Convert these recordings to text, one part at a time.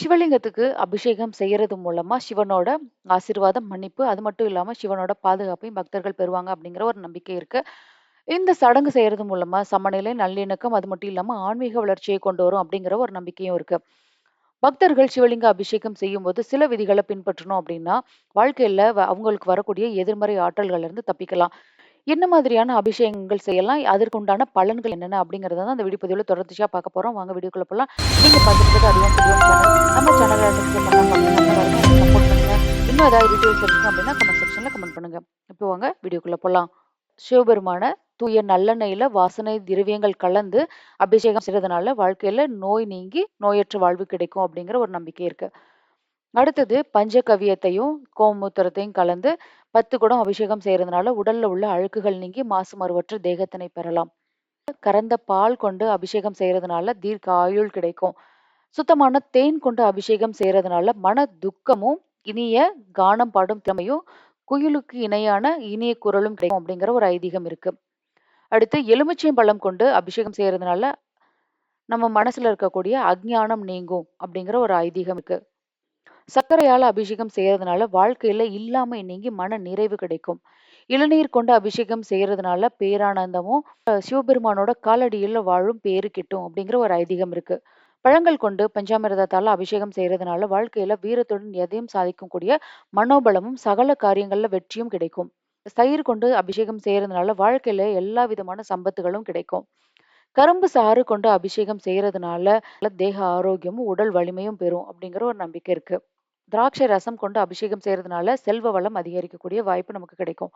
சிவலிங்கத்துக்கு அபிஷேகம் செய்யறது மூலமா சிவனோட ஆசீர்வாதம், மன்னிப்பு அது மட்டும் இல்லாம சிவனோட பாதுகாப்பையும் பக்தர்கள் பெறுவாங்க அப்படிங்கிற ஒரு நம்பிக்கை இருக்கு. இந்த சடங்கு செய்யறது மூலமா சமநிலை, நல்லிணக்கம் அது மட்டும் இல்லாம ஆன்மீக வளர்ச்சியை கொண்டு வரும் அப்படிங்கிற ஒரு நம்பிக்கையும் இருக்கு. பக்தர்கள் சிவலிங்க அபிஷேகம் செய்யும்போது சில விதிகளை பின்பற்றணும் அப்படின்னா, வாழ்க்கையில அவங்களுக்கு வரக்கூடிய எதிர்மறை ஆற்றல்கள் இருந்து தப்பிக்கலாம். என்ன மாதிரியான அபிஷேகங்கள் செய்யலாம்? அதற்கு உண்டான பலன்கள் என்னென்ன? அப்படிங்கிறத தான் அந்த வீடியோ பதிவுல தொடர்ச்சியா பார்க்க போறோம். வாங்க வீடியோக்குள்ள போலாம். நீங்க பார்த்துட்டு இருக்கிறது அறிவோம் தெரிவோம் சேனல். நம்ம சேனல சப்ஸ்கிரைப் பண்ணாம சப்போர்ட் பண்ணுங்க. இன்னும் ஏதாவது டீடைல்ஸ் தெரிஞ்சுக்கணும் அப்படின்னா கமெண்ட் செக்ஷன்ல கமெண்ட் பண்ணுங்க. இப்போ வாங்க வீடியோக்குள்ள போலாம். சிவபெருமான தூய நல்லெண்ணெயில வாசனை திரவியங்கள் கலந்து அபிஷேகம் செய்கிறதுனால வாழ்க்கையில நோய் நீங்கி நோயற்ற வாழ்வு கிடைக்கும் அப்படிங்கிற ஒரு நம்பிக்கை இருக்கு. அடுத்தது பஞ்சகவியத்தையும் கோமூத்திரத்தையும் கலந்து 10 குடம் அபிஷேகம் செய்யறதுனால உடல்ல உள்ள அழுக்குகள் நீங்கி மாசு மறுவற்ற தேகத்தினை பெறலாம். கறந்த பால் கொண்டு அபிஷேகம் செய்யறதுனால தீர்க்க ஆயுள் கிடைக்கும். சுத்தமான தேன் கொண்டு அபிஷேகம் செய்யறதுனால மன துக்கமும், இனிய கானம் பாடும் திறமையும், குயிலுக்கு இணையான இனிய குரலும் கிடைக்கும் அப்படிங்கிற ஒரு ஐதீகம் இருக்கு. அடுத்து எலுமிச்சைம்பழம் கொண்டு அபிஷேகம் செய்யறதுனால நம்ம மனசுல இருக்கக்கூடிய அஞ்ஞானம் நீங்கும் அப்படிங்கிற ஒரு ஐதீகம் இருக்கு. சர்க்கரையால அபிஷேகம் செய்யறதுனால வாழ்க்கையில இல்லாமை நீங்கி மன நிறைவு கிடைக்கும். இளநீர் கொண்டு அபிஷேகம் செய்யறதுனால பேரானந்தமும், சிவபெருமானோட காலடியில வாழும் பேரு கிட்டும் அப்படிங்கிற ஒரு ஐதீகம் இருக்கு. பழங்கள் கொண்டு பஞ்சாமிர்தத்தால அபிஷேகம் செய்யறதுனால வாழ்க்கையில வீரத்துடன் எதையும் சாதிக்கக்கூடிய மனோபலமும், சகல காரியங்கள்ல வெற்றியும் கிடைக்கும். தயிர் கொண்டு அபிஷேகம் செய்யறதுனால வாழ்க்கையில எல்லா விதமான சம்பத்துகளும் கிடைக்கும். கரும்பு சாறு கொண்டு அபிஷேகம் செய்யறதுனால தேக ஆரோக்கியமும், உடல் வலிமையும் பெறும் அப்படிங்கிற ஒரு நம்பிக்கை இருக்கு. திராட்சை ரசம் கொண்டு அபிஷேகம் செய்கிறதுனால செல்வ வளம் அதிகரிக்கக்கூடிய வாய்ப்பு நமக்கு கிடைக்கும்.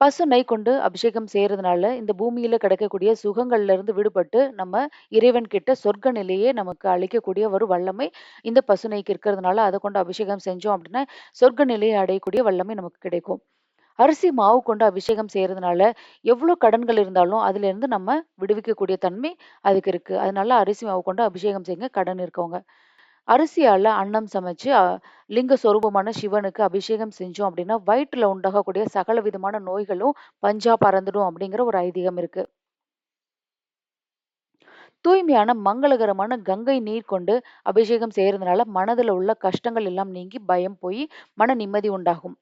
பசு நெய் கொண்டு அபிஷேகம் செய்யறதுனால இந்த பூமியில கிடைக்கக்கூடிய சுகங்கள்ல இருந்து விடுபட்டு நம்ம இறைவன் கிட்ட சொர்க்க நிலையே நமக்கு அளிக்கக்கூடிய ஒரு வல்லமை இந்த பசு நெய்க்கு இருக்கிறதுனால அதை கொண்டு அபிஷேகம் செஞ்சோம் அப்படின்னா, சொர்க்க நிலையை அடையக்கூடிய வல்லமை நமக்கு கிடைக்கும். அரிசி மாவு கொண்டு அபிஷேகம் செய்கிறதுனால எவ்வளோ கடன்கள் இருந்தாலும் அதுலேருந்து நம்ம விடுவிக்கக்கூடிய தன்மை அதுக்கு இருக்கு. அதனால அரிசி மாவு கொண்டு அபிஷேகம் செய்யுங்க கடன் இருக்கவங்க. அரிசியால அன்னம் சமைச்சு அ லிங்க சொரூபமான சிவனுக்கு அபிஷேகம் செஞ்சோம் அப்படின்னா, வயிற்றில் உண்டாகக்கூடிய சகல விதமான நோய்களும் பஞ்சா பறந்துடும் அப்படிங்கிற ஒரு ஐதீகம் இருக்கு. தூய்மையான மங்களகரமான கங்கை நீர் கொண்டு அபிஷேகம் செய்யறதுனால மனதில் உள்ள கஷ்டங்கள் எல்லாம் நீங்கி பயம் போய் மன நிம்மதி உண்டாகும்.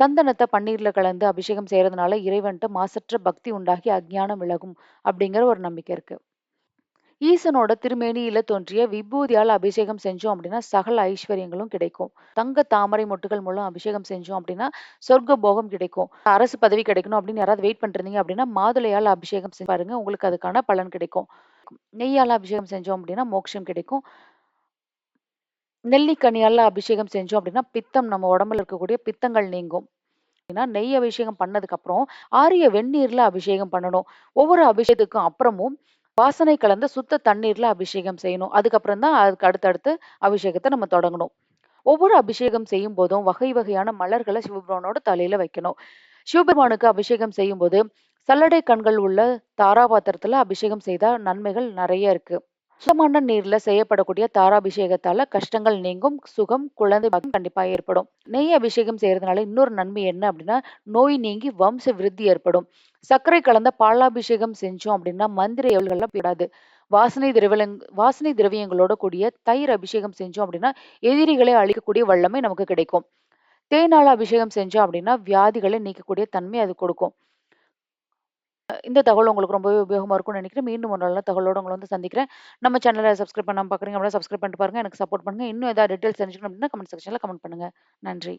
சந்தனத்தை பன்னீர்ல கலந்து அபிஷேகம் செய்யறதுனால இறைவன்ட்ட மாசற்ற பக்தி உண்டாகி அஞ்ஞானம் விலகும் அப்படிங்கிற ஒரு நம்பிக்கை இருக்கு. ஈசனோட திருமேனியில தோன்றிய விபூதியால் அபிஷேகம் செஞ்சோம் அப்படின்னா, சகல ஐஸ்வர்யங்களும் கிடைக்கும். தங்க தாமரை மொட்டுகள் மூலம் அபிஷேகம் செஞ்சோம் அப்படின்னா, சொர்க்க போகம் கிடைக்கும். அரசு பதவி கிடைக்கணும் அப்படின்னு யாராவது வெயிட் பண்றீங்க அப்படின்னா, மாதுளையால் அபிஷேகம் செஞ்சு பாருங்க. உங்களுக்கு அதுக்கான பலன் கிடைக்கும். நெய்யால் அபிஷேகம் செஞ்சோம் அப்படின்னா, மோட்சம் கிடைக்கும். நெல்லிக்கனியால அபிஷேகம் செஞ்சோம் அப்படின்னா, பித்தம் நம்ம உடம்புல இருக்கக்கூடிய பித்தங்கள் நீங்கும். ஏன்னா நெய் அபிஷேகம் பண்ணதுக்கு அப்புறம், ஆரிய வெந்நீர்ல அபிஷேகம் பண்ணணும். ஒவ்வொரு அபிஷேகத்துக்கும் அப்புறமும் வாசனை கலந்த சுத்த தண்ணீர்ல அபிஷேகம் செய்யணும். அதுக்கப்புறம் தான் அதுக்கு அடுத்தடுத்து அபிஷேகத்தை நம்ம தொடங்கணும். ஒவ்வொரு அபிஷேகம் செய்யும் போதும் வகை வகையான மலர்களை சிவபெருமானோட தலையில வைக்கணும். சிவபெருமானுக்கு அபிஷேகம் செய்யும்போது, சல்லடை கண்கள் உள்ள தாராபாத்திரத்துல அபிஷேகம் செய்தா நன்மைகள் நிறைய இருக்கு. சுத்தமான நீர்ல செய்யப்படக்கூடிய தாராபிஷேகத்தால கஷ்டங்கள் நீங்கும், சுகம், குழந்தை கண்டிப்பா ஏற்படும். நெய் அபிஷேகம் செய்யறதுனால இன்னொரு நன்மை என்ன அப்படின்னா, நோய் நீங்கி வம்ச விருத்தி ஏற்படும். சர்க்கரை கலந்த பாலாபிஷேகம் செஞ்சோம் அப்படின்னா, மந்திர ஏவல்கள்லாம் விடாது. வாசனை திரவியங் வாசனை திரவியங்களோட கூடிய தயிர் அபிஷேகம் செஞ்சோம் அப்படின்னா, எதிரிகளை அழிக்கக்கூடிய வல்லமை நமக்கு கிடைக்கும். தேனால அபிஷேகம் செஞ்சோம் அப்படின்னா, வியாதிகளை நீக்கக்கூடிய தன்மை அது கொடுக்கும். இந்த தகவல் உங்களுக்கு ரொம்பவே உபயோகமாக இருக்கும்னு நினைக்கிறேன். மீண்டும் ஒரு நல்ல தகவலோட உங்களை வந்து சந்திக்கிறேன். நம்ம சேனலை சப்ஸ்கிரைப் பண்ணாமல் பார்க்குறீங்க அப்படின்னா, சப்ஸ்கிரைப் பண்ணிட்டு பாருங்க. எனக்கு சப்போர்ட் பண்ணுங்கள் இன்னும் ஏதாவது டீட்டெயில்ஸ் தெரிஞ்சுக்கணும் அப்படின்னா, கமெண்ட் செக்ஷனில் கமெண்ட் பண்ணுங்க. நன்றி.